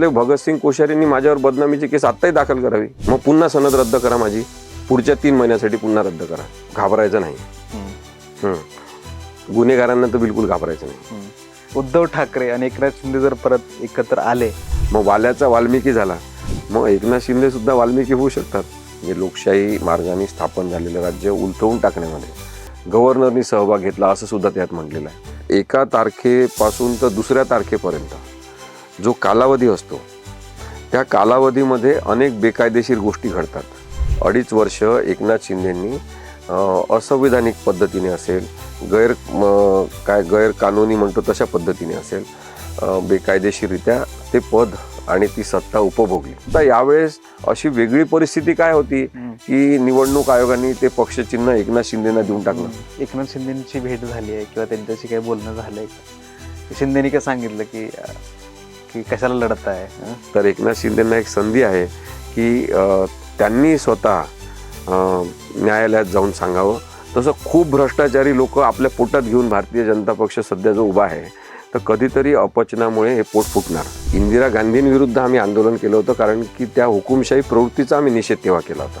भगतसिंग कोश्यारींनी माझ्यावर बदनामीची केस आत्ताही दाखल करावी. मग पुन्हा सनद रद्द करा माझी. पुढच्या तीन महिन्यासाठी पुन्हा रद्द करा. घाबरायचं नाही. गुन्हेगारांना तर बिलकुल घाबरायचं नाही. उद्धव ठाकरे आणि एकनाथ शिंदे जर परत एकत्र आले. मग वाल्याचा वाल्मिकी झाला. मग एकनाथ शिंदे सुद्धा वाल्मिकी होऊ शकतात. म्हणजे लोकशाही मार्गाने स्थापन झालेलं राज्य उलटवून टाकण्यामध्ये. गव्हर्नरनी सहभाग घेतला असं सुद्धा त्यात म्हटलेलं आहे. एका तारखेपासून तर दुसऱ्या तारखेपर्यंत. जो कालावधी असतो त्या कालावधीमध्ये अनेक बेकायदेशीर गोष्टी घडतात. अडीच वर्ष एकनाथ शिंदेंनी असंविधानिक पद्धतीने असेल गैर काय गैरकानूनी म्हणतो तशा पद्धतीने असेल बेकायदेशीररित्या ते पद आणि ती सत्ता उपभोगली. आता यावेळेस अशी वेगळी परिस्थिती काय होती की निवडणूक आयोगाने ते पक्षचिन्ह एकनाथ शिंदेना देऊन टाकलं? एकनाथ शिंदेची भेट झाली आहे किंवा त्यांच्याशी काही बोलणं झालंय. का? शिंदेनी काय सांगितलं की की कशाला लढत आहे? तर एकनाथ शिंदेना एक संधी आहे की त्यांनी स्वतः न्यायालयात जाऊन सांगावं. तसं खूप भ्रष्टाचारी लोक आपल्या पोटात घेऊन भारतीय जनता पक्ष सध्या जो उभा आहे तर कधीतरी अपचनामुळे हे पोट फुटणार. इंदिरा गांधींविरुद्ध आम्ही आंदोलन केलं होतं कारण की त्या हुकुमशाही प्रवृत्तीचा आम्ही निषेध तेव्हा केला होता.